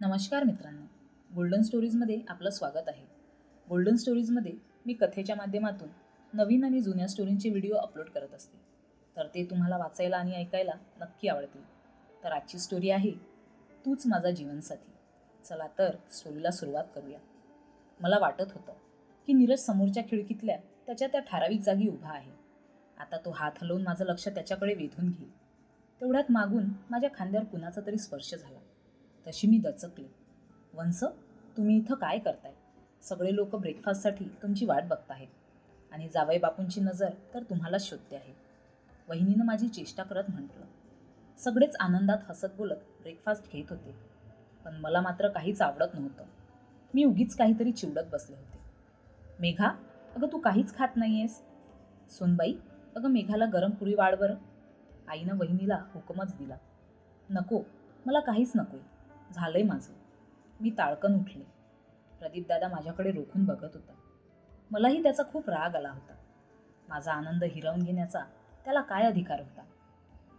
नमस्कार मित्रांनो. गोल्डन स्टोरीजमध्ये आपलं स्वागत आहे. गोल्डन स्टोरीजमध्ये मी कथेच्या माध्यमातून नवीन आणि जुन्या स्टोरींचे व्हिडिओ अपलोड करत असते. तर ते तुम्हाला वाचायला आणि ऐकायला नक्की आवडतील. तर आजची स्टोरी आहे तूच माझा जीवनसाथी. चला तर स्टोरीला सुरुवात करूया. मला वाटत होतं की नीरज समोरच्या खिडकीतल्या त्याच्या त्या ठराविक जागी उभा आहे. आता तो हात हलवून माझं लक्ष त्याच्याकडे वेधून घेईल. तेवढ्यात मागून माझ्या खांद्यावर कुणाचा तरी स्पर्श झाला. तशी मी दचकले. वंस तुम्ही इथं काय करताय? सगळे लोक ब्रेकफास्टसाठी तुमची वाट बघताहेत. आणि जावई बापूंची नजर तर तुम्हालाच शोधते आहे. वहिनीनं माझी चेष्टा करत म्हटलं. सगळेच आनंदात हसत बोलत ब्रेकफास्ट घेत होते. पण मला मात्र काहीच आवडत नव्हतं. मी उगीच काहीतरी चिवडत बसले होते. मेघा अगं तू काहीच खात नाही आहेस सोनबाई अगं मेघाला गरम पुरी वाढ बरं. आईनं वहिनीला हुकमच दिला. नको मला काहीच नकोय. झालंय माझं. मी ताळकन उठले. प्रदीपदादा माझ्याकडे रोखून बघत होता. मलाही त्याचा खूप राग आला होता. माझा आनंद हिरावून घेण्याचा त्याला काय अधिकार होता?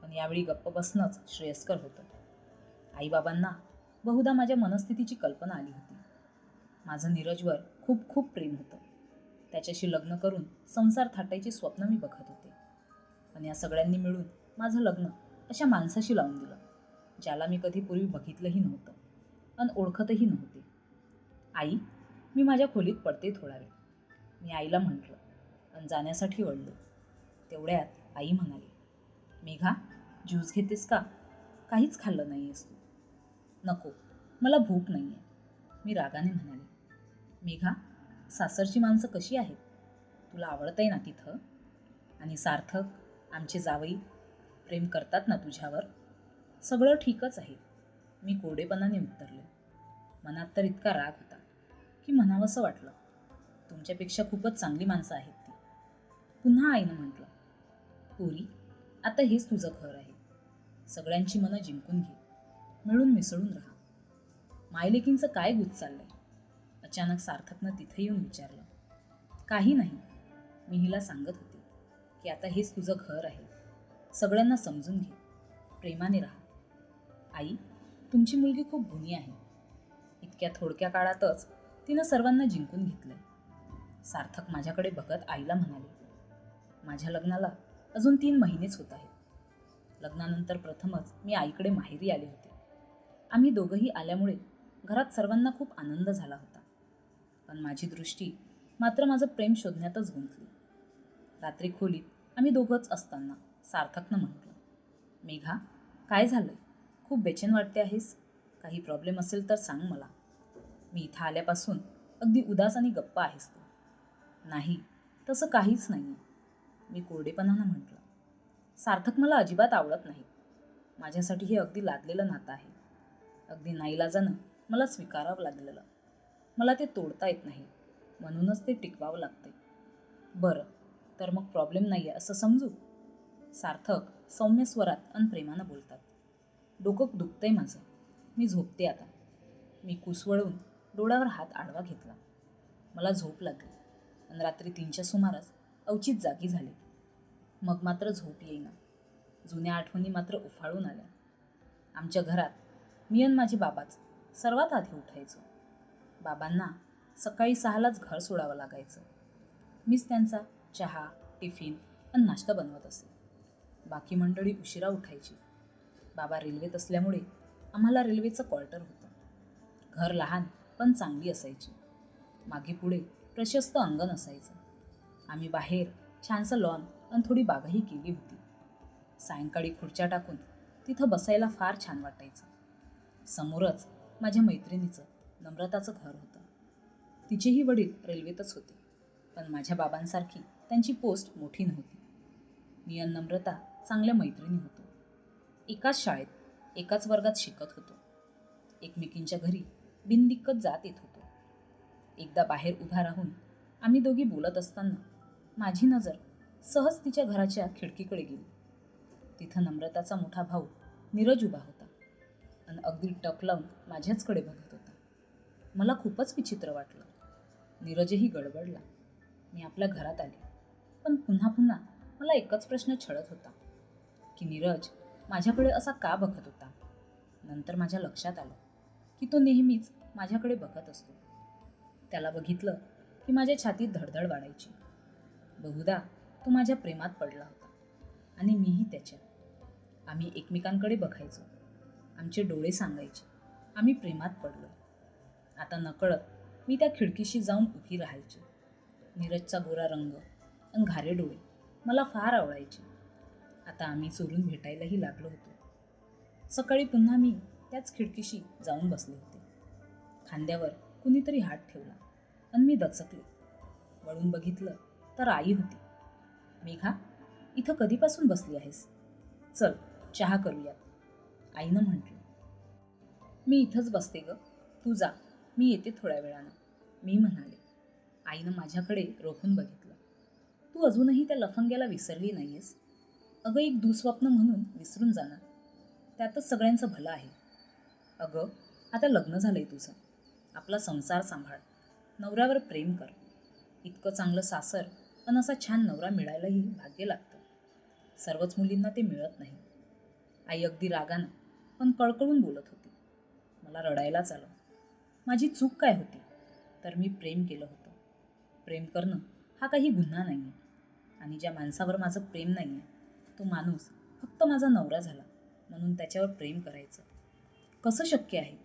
पण यावेळी गप्प बसणंच श्रेयस्कर होतं. आईबाबांना बहुधा माझ्या मनस्थितीची कल्पना आली होती. माझं नीरजवर खूप खूप प्रेम होतं. त्याच्याशी लग्न करून संसार थाटायचे स्वप्न मी बघत होते. पण या सगळ्यांनी मिळून माझं लग्न अशा माणसाशी लावून दिलं. ज्याला मी कधी पूर्वी बघितलंही नव्हतं. आणि ओळखतही नव्हते. आई मी माझ्या खोलीत पडते थोडा वेळ मी आईला म्हटलं आणि जाण्यासाठी वळलो. तेवढ्यात आई म्हणाली मेघा ज्यूस घेतेस का? काहीच खाल्लं नाही आहेस तू. नको मला भूक नाही आहे मी रागाने म्हणाले मेघा सासरची माणसं कशी आहेत? तुला आवडत आहे ना तिथं? आणि सार्थक आमचे जावई प्रेम करतात ना तुझ्यावर? सगळं ठीकच आहे. मी कोरडेपणाने उत्तरले. मनात तर इतका राग होता की म्हणावंसं वाटलं. तुमच्यापेक्षा खूपच चांगली माणसं आहेत ती. पुन्हा आईनं म्हटलं पोरी आता हेच तुझं घर आहे. सगळ्यांची मनं जिंकून घे. मिळून मिसळून राहा. मायलेकींचं काय गुज चाललंय? अचानक सार्थकनं तिथे येऊन विचारलं काही नाही. मी हिला सांगत होते की आता हेच तुझं घर आहे. सगळ्यांना समजून घे. प्रेमाने राहा. आई तुमची मुलगी खूप गुणी आहे. इतक्या थोडक्या काळातच तिनं सर्वांना जिंकून घेतलंय. सार्थक माझ्याकडे बघत आईला म्हणाले माझ्या लग्नाला अजून तीन महिनेच होत आहेत. लग्नानंतर प्रथमच मी आईकडे माहेरी आले होते. आम्ही दोघंही आल्यामुळे घरात सर्वांना खूप आनंद झाला होता. पण माझी दृष्टी मात्र माझं प्रेम शोधण्यातच गुंतली. रात्री खोलीत आम्ही दोघंच असताना सार्थकनं म्हटलं मेघा काय झालं खूप बेचैन वाटते आहेस? काही प्रॉब्लेम असेल तर सांग मला. मी इथं आल्यापासून अगदी उदास आणि गप्पा आहेस तू. नाही तसं काहीच नाही आहे मी कोरडेपणानं म्हटलं. सार्थक मला अजिबात आवडत नाही. माझ्यासाठी हे अगदी लादलेलं नातं आहे. अगदी नाईलाजानं मला स्वीकारावं लागलेलं. मला ते तोडता येत नाही. म्हणूनच ते टिकवावं लागते बरं तर मग प्रॉब्लेम नाही आहे असं समजू? सार्थक सौम्य स्वरात आणि प्रेमानं बोलतात. डोकं दुखतंय माझं. मी झोपते आता. मी कुसवळून डोळ्यावर हात आडवा घेतला. मला झोप लागली आणि रात्री तीनच्या सुमारास अवचित जागी झाली. मग मात्र झोप येईना. जुन्या आठवणी मात्र उफाळून आल्या. आमच्या घरात मी आणि माझे बाबाच सर्वात आधी उठायचो. बाबांना सकाळी सहालाच घर सोडावं लागायचं. मीच त्यांचा चहा टिफिन आणि नाश्ता बनवत असे. बाकी मंडळी उशिरा उठायची. बाबा रेल्वेत असल्यामुळे आम्हाला रेल्वेचं क्वार्टर होतं. घर लहान पण चांगली असायची. मागे पुढे प्रशस्त अंगण असायचं. आम्ही बाहेर छानसं लॉन आणि थोडी बागाही केली होती. सायंकाळी खुर्च्या टाकून तिथं बसायला फार छान वाटायचं. समोरच माझ्या मैत्रिणीचं नम्रताचं घर होतं. तिचेही वडील रेल्वेतच होते पण माझ्या बाबांसारखी त्यांची पोस्ट मोठी नव्हती. मी आणि नम्रता चांगल्या मैत्रिणी होतो. एकाच शाळेत एकाच वर्गात शिकत होतो. एकमेकींच्या घरी बिनदिक्कत जात येत होतो. एकदा बाहेर उभा राहून आम्ही दोघी बोलत असताना माझी नजर सहज तिच्या घराच्या खिडकीकडे गेली. तिथं नम्रताचा मोठा भाऊ नीरज उभा होता आणि अगदी टक लावून माझ्याचकडे बघत होता. मला खूपच विचित्र वाटलं. नीरजही गडबडला. मी आपल्या घरात आले. पण पुन्हा पुन्हा मला एकच प्रश्न छळत होता. की नीरज माझ्याकडे असा का बघत होता? नंतर माझ्या लक्षात आलं की तो नेहमीच माझ्याकडे बघत असतो. त्याला बघितलं की माझ्या छातीत धडधड वाढायची. बहुधा तो माझ्या प्रेमात पडला होता आणि मीही त्याच्या आम्ही एकमेकांकडे बघायचो. आमचे डोळे सांगायचे. आम्ही प्रेमात पडलो. आता नकळत मी त्या खिडकीशी जाऊन उभी राहायची. नीरजचा गोरा रंग आणि घारे डोळे मला फार आवडायचे. आता आम्ही चोरून भेटायलाही लागलो होतो. सकाळी पुन्हा मी त्याच खिडकीशी जाऊन बसले होते. खांद्यावर कुणीतरी हात ठेवला आणि मी दचकले. वळून बघितलं तर आई होती. मेघा इथं कधीपासून बसली आहेस? चल चहा करूयात आईनं म्हटलं. मी इथंच बसते ग. तू जा. मी येते थोड्या वेळानं. मी म्हणाले. आईनं माझ्याकडे रोखून बघितलं. तू अजूनही त्या लफंग्याला विसरली नाहीयेस? अगं एक दुःस्वप्न म्हणून विसरून जाणार. त्यातच सगळ्यांचं भलं आहे. अगं आता लग्न झालंय तुझं. आपला संसार सांभाळ. नवऱ्यावर प्रेम कर. इतकं चांगलं सासर आणि असा छान नवरा मिळायलाही भाग्य लागतं. सर्वच मुलींना ते मिळत नाही. आई अगदी रागानं पण कळकळून बोलत होती. मला रडायलाच आलं माझी चूक काय होती? तर मी प्रेम केलं होतं. प्रेम करणं हा काही गुन्हा नाही आहे आणि ज्या माणसावर माझं प्रेम नाही आहे तो माणूस फक्त माझा नवरा झाला म्हणून त्याच्यावर प्रेम करायचं. कसं शक्य आहे?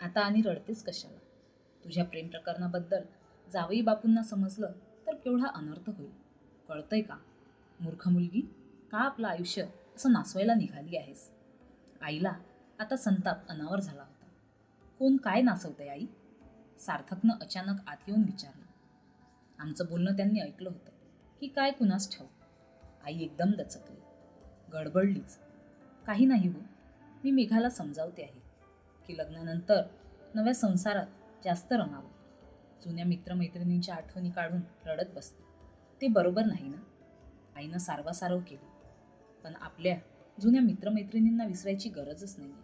आता आणि रडतेस कशाला? तुझ्या प्रेम प्रकरणाबद्दल जावई बापूंना समजलं तर केवढा अनर्थ होईल. कळतंय का? मूर्ख मुलगी का आपलं आयुष्य असं नासवायला निघाली आहेस? आईला आता संताप अनावर झाला होता. कोण काय नाचवतंय आई? सार्थकनं अचानक आत येऊन विचारलं. आमचं बोलणं त्यांनी ऐकलं होतं की काय कुणास ठाऊक? आई एकदम दचकली. गडबडलीच. काही नाही हो मी मेघाला समजावते आहे की लग्नानंतर नव्या संसारात जास्त रमावं. जुन्या मित्रमैत्रिणींच्या आठवणी काढून रडत बसते. ते बरोबर नाही ना? आईनं सारवासारव केली. पण आपल्या जुन्या मित्रमैत्रिणींना विसरायची गरजच नाही आहे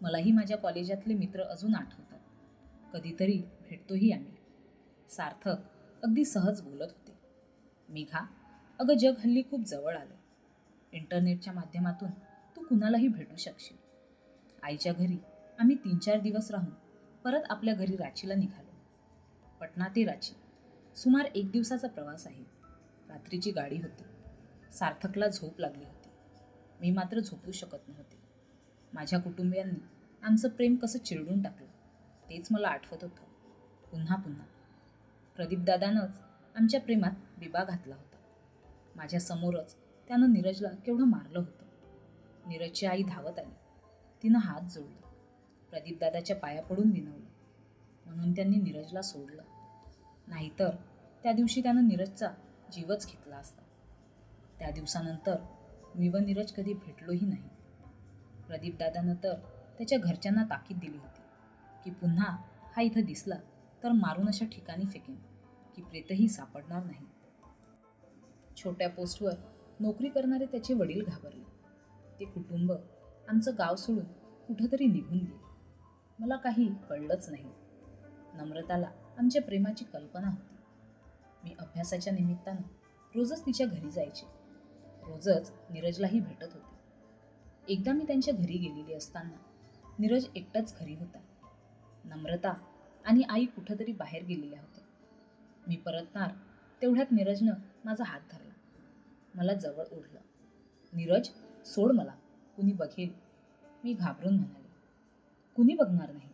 मलाही माझ्या कॉलेजातले मित्र अजून आठवतात. कधीतरी भेटतोही आम्ही. सार्थक अगदी सहज बोलत होते. मेघा अगं जग हल्ली खूप जवळ आलं इंटरनेटच्या माध्यमातून तू कुणालाही भेटू शकशील. आईच्या घरी आम्ही तीन चार दिवस राहून परत आपल्या घरी रांचीला निघालो. पटना ते रांची. सुमार एक दिवसाचा प्रवास आहे. रात्रीची गाडी होती. सार्थकला झोप लागली होती. मी मात्र झोपू शकत नव्हते. माझ्या कुटुंबियांनी आमचं प्रेम कसं चिरडून टाकलं तेच मला आठवत होतं. पुन्हा पुन्हा प्रदीपदादानंच आमच्या प्रेमात बिबा घातला होता. माझ्यासमोरच त्यानं नीरजला केवढं मारलं होतं. नीरजची आई धावत आली. तिनं हात जोडला. प्रदीपदादाच्या पाया पडून विनवलं. म्हणून त्यांनी नीरजला सोडलं. नाहीतर त्या दिवशी त्यानं नीरजचा जीवच घेतला असता. त्या दिवसानंतर मी व नीरज कधी भेटलोही नाही. प्रदीपदादानं तर त्याच्या घरच्यांना ताकीद दिली होती की पुन्हा हा इथं दिसला तर मारून अशा ठिकाणी फेकेन की प्रेतही सापडणार नाही. छोट्या पोस्टवर नोकरी करणारे त्याचे वडील घाबरले. ते कुटुंब आमचं गाव सोडून कुठंतरी निघून गेले. मला काही कळलंच नाही. नम्रताला आमच्या प्रेमाची कल्पना होती. मी अभ्यासाच्या निमित्तानं रोजच तिच्या घरी जायचे. रोजच नीरजलाही भेटत होते. एकदा मी त्यांच्या घरी गेलेली असताना नीरज एकटाच घरी होता. नम्रता आणि आई कुठंतरी बाहेर गेलेल्या होत्या. मी परतणार तेवढ्यात नीरजनं माझा हात धरला. मला जवळ ओढलं. नीरज सोड मला. कुणी बघेल? मी घाबरून म्हणाले. कुणी बघणार नाही.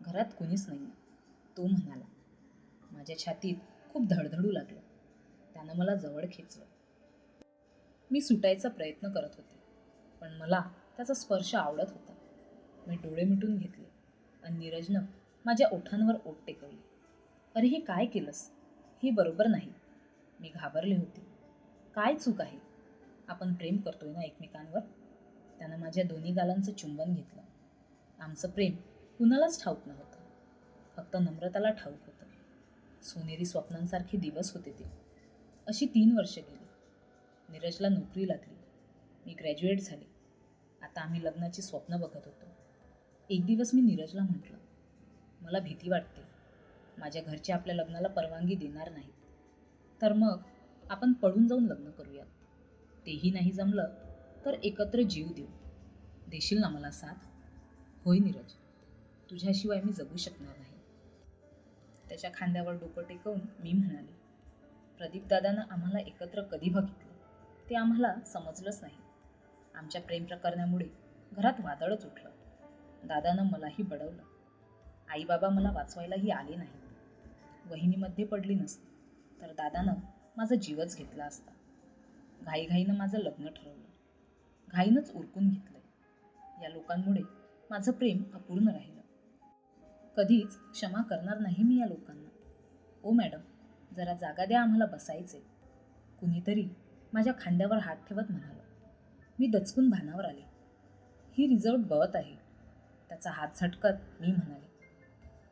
घरात कुणीच नाही तो म्हणाला. माझ्या छातीत खूप धडधडू लागलं. त्यानं मला जवळ खेचलं. मी सुटायचा प्रयत्न करत होते पण मला त्याचा स्पर्श आवडत होता. मी डोळे मिटून घेतले आणि नीरजनं माझ्या ओठांवर ओठ टेकवली. अरे हे काय केलंस? हे बरोबर नाही. मी घाबरले होते. काय चूक आहे? आपण प्रेम करतोय ना एकमेकांवर? त्यानं माझ्या दोन्ही गालांचं चुंबन घेतलं. आमचं प्रेम कुणालाच ठाऊक नव्हतं. फक्त नम्रताला ठाऊक होतं. सोनेरी स्वप्नांसारखे दिवस होते ते. अशी तीन वर्ष गेली. नीरजला नोकरी लागली. मी ग्रॅज्युएट झाले. आता आम्ही लग्नाची स्वप्न बघत होतो. एक दिवस मी नीरजला म्हटलं मला भीती वाटते. माझ्या घरचे आपल्या लग्नाला परवानगी देणार नाहीत. तर मग आपण पळून जाऊन लग्न करूयात. तेही नाही जमलं तर एकत्र जीव देऊ. देशील ना मला साथ? होय नीरज तुझ्याशिवाय मी जगू शकणार नाही. त्याच्या खांद्यावर डोकं टेकवून मी म्हणाले प्रदीपदादानं आम्हाला एकत्र कधी बघितलं? ते आम्हाला समजलंच नाही. आमच्या प्रेम प्रकरणामुळे घरात वादळच उठलं. दादानं मलाही बडवलं. आई बाबा मला वाचवायलाही आले नाही वहिनीमध्ये पडली नसती. तर दादानं माझा जीवच घेतला असता. घाईघाईनं माझं लग्न ठरवलं. घाईनंच उरकून घेतलंय. या लोकांमुळे माझं प्रेम अपूर्ण राहिलं. कधीच क्षमा करणार नाही मी या लोकांना. ओ मॅडम जरा जागा द्या आम्हाला बसायचे कुणीतरी माझ्या खांद्यावर हात ठेवत म्हणालं. मी दचकून भानावर आले. ही रिझर्व बळत आहे. त्याचा हात झटकत मी म्हणाले.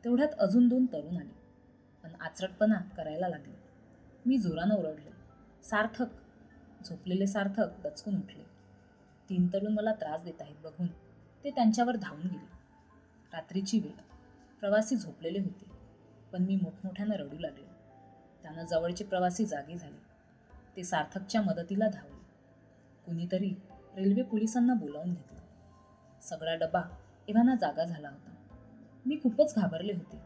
तेवढ्यात अजून दोन तरुण आले. पण आचरटपणा करायला लागले. मी जोरानं ओरडले. सार्थक. झोपलेले सार्थक दचकून उठले. तीन तरुण मला त्रास देत आहेत बघून ते त्यांच्यावर धावून गेले. रात्रीची वेळ. प्रवासी झोपलेले होते पण मी मोठमोठ्यानं रडू लागले. त्यानं जवळचे प्रवासी जागे झाले. ते सार्थकच्या मदतीला धावले. कुणीतरी रेल्वे पोलिसांना बोलावून घेतलं. सगळा डबा एव्हाना जागा झाला होता. मी खूपच घाबरले होते.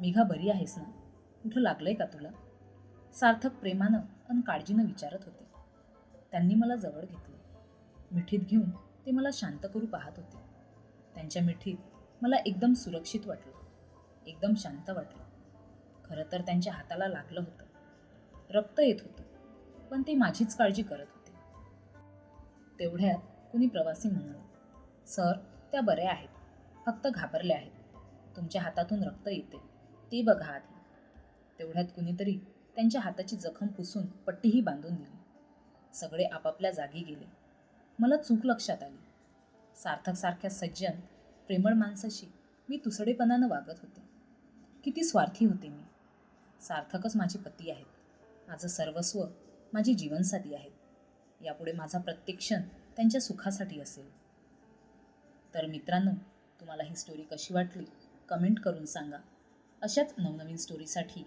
मेघा बरी आहेस ना? कुठं लागलंय का तुला? सार्थक प्रेमानं आणि काळजीनं विचारत होते. त्यांनी मला जवळ घेतलं. मिठीत घेऊन ते मला शांत करू पाहत होते. त्यांच्या मिठीत मला एकदम सुरक्षित वाटलं. एकदम शांत वाटलं. खरं तर त्यांच्या हाताला लागलं होतं. रक्त येत होतं पण ते माझीच काळजी करत होते. तेवढ्यात कुणी प्रवासी म्हणाला सर त्या बऱ्या आहेत. फक्त घाबरल्या आहेत. तुमच्या हातातून रक्त येते. ते बघा आधी. तेवढ्यात कुणीतरी त्यांच्या हाताची जखम पुसून पट्टीही बांधून दिली. सगळे आपापल्या जागी गेले. मला चूक लक्षात आली. सार्थकसारख्या सज्जन प्रेमळ माणसाशी मी तुसडेपणानं वागत होते. किती स्वार्थी होते मी. सार्थकच माझे पती आहेत. माझं सर्वस्व माझी जीवनसाथी आहेत. यापुढे माझा प्रत्येक क्षण त्यांच्या सुखासाठी असेल. तर मित्रांनो तुम्हाला ही स्टोरी कशी वाटली? कमेंट करून सांगा. अशाच नवनवीन स्टोरीसाठी